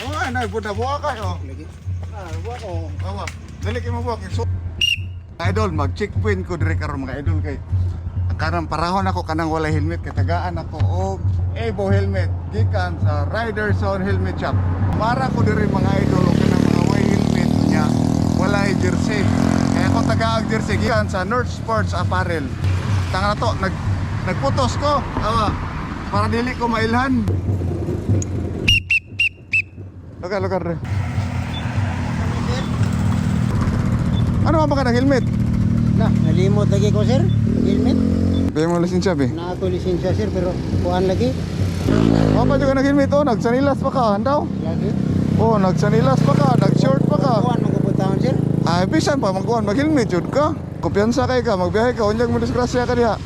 Oh, ay, buda buwa ka, oh. Lagi. Ah, buwa ko. Awa. Dali kayo mabuwa. So, idol, mag-checkpoint ko dire karon mga idol kay karang parahon ako kanang wala helmet kay tagaan ako og Evo helmet gikan sa Riderson Helmet Shop. Para ko dire mga idol og kanang mga way helmet niya wala jersey. Kaya ako taga jersey gikan sa North Sports Apparel. Tanga na to, nag nagputos ko. Awa. Para dili ko mailhan. Lugar, lugar. re. Ano ba ka ng helmet? Na, nalimot lagi ko sir. Helmet. Kaya mo lisensya be. Na ako lisensya sir pero kuan lagi. O pa ka ng helmet oh, nagsanilas pa ka, andaw. Lagi. Oh, nagsanilas pa ka, nag-short pa ka. Kuan magkabutahon sir. Ay, bisan pa magkuhan, mag-helmet yun ka. Kumpiyansa kay ka, magbiyahe ka, unyag mo disgrasya ka diha.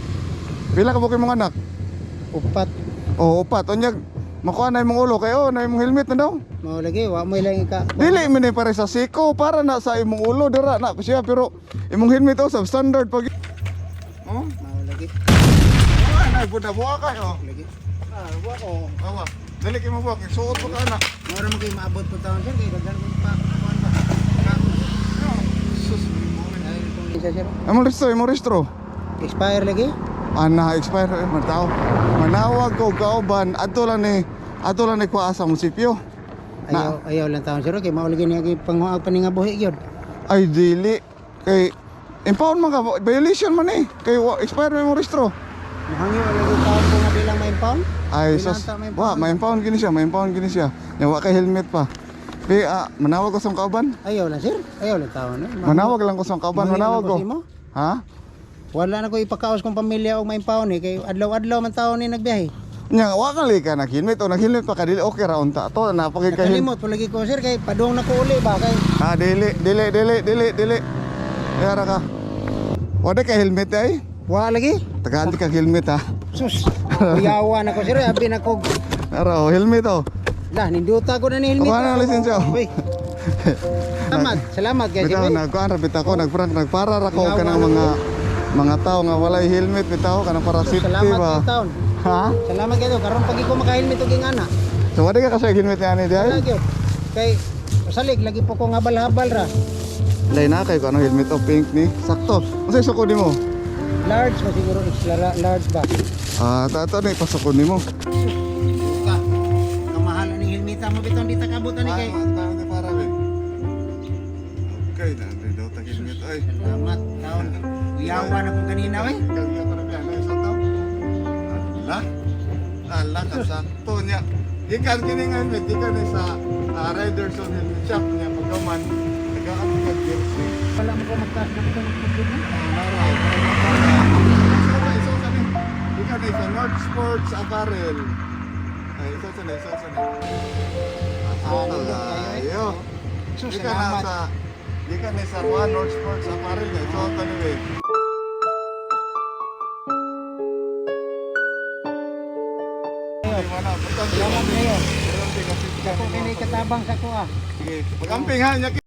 Pila ka bukin mga anak? Upat. Oh, upat, unyag. Makuha na imong ulo kay oh, na imong helmet na daw. Mao lagi wa mo lang ka. Dili mi ni pare sa siko para na sa imong ulo dira na siya pero imong helmet oh substandard pag Oh, Mao lagi. oh na buda buwa ka oh. Lagi. Ah, buwa ko. Awa. Dali kay mo buwa kay suot pa ka na. Mao ra mo kay maabot po taon sir kay daghan ko pa kuan ba. Sus. Among restro, imong restro. Expire lagi. Ana expire eh man tao. Manawag ko kauban adto lang ni adto lang ni kuha sa munisipyo. Ayaw ayaw lang taon sir kay mao lagi niya panghuag pa ni nga buhi gyud. Ay dili kay impound man ka violation man eh. Kay wa- expire imong restro. Mahangyo lagi taon ko nga bilang may impound. Ay Pinanta sus. may Wa, impound. may impound gini siya, may impound gini siya. Nya wa kay helmet pa. Be ah, manawag ko sa kauban. Ayaw lang sir. Ayaw lang taon. Eh. Manawag lang ko sa kauban, Mahangyo manawag lang ko. ko simo. Ha? Wala na ko ipakaos kong pamilya og may impound eh kay adlaw-adlaw man taon ni nagbiyahe. Nya wa ka li ka nag-helmet o nag-helmet pa ka dili okay ra unta. To na pagay ka helmet. Nakalimot po lagi ko sir kay padung na ko uli ba kay Ah, dili, dili, dili, dili, dili. Yara ka. Wala ka helmet ay? wa lagi. Tagaan ka helmet ha. Sus. Kuyawa na ko sir abi na ko. Ara, oh, helmet oh. Lah ninduta ko na ni helmet. Kuha na lisensya. Uy. Salamat, salamat guys. Bitaw nagkuan ra bitaw ko nagprank nagpara ra ko kanang mga mga tao nga walay helmet bitaw kanang para safety Salamat ba. taon. Ha? Salamat kayo karon pagi ko maka-helmet og ingana. So wala ka kasi helmet ni ani gyud. Kay salig lagi po ko ngabal-habal ra. Lay na kay ko ano helmet o pink ni. Sakto. Unsay sukod nimo? Large ba siguro extra ra- large ba? Ah, tato ni pasukod nimo. Ka. Kamahalan ni helmet mo biton di ta kabutan ni kay. be. Okay, na daw ta helmet ay. Salamat taon. Kuyawa na ko kanina eh. Ala. Ala ka sakto niya. Ikan kini nga helmet, ikan ni sa uh, Riderson helmet shop niya pagkaman. Tagaan ka jersey. Wala mo ko magtaas na ko ng problema. Ikaw na sa North Sports Apparel. Ay, isa sa na, isa sa na. Ah, Ayo. So, Ikaw na sa Ikaw na sa North Sports Apparel nga. Ito ang tanong Salamat kayo. Ako katabang sa ah. Sige, mag-amping ha.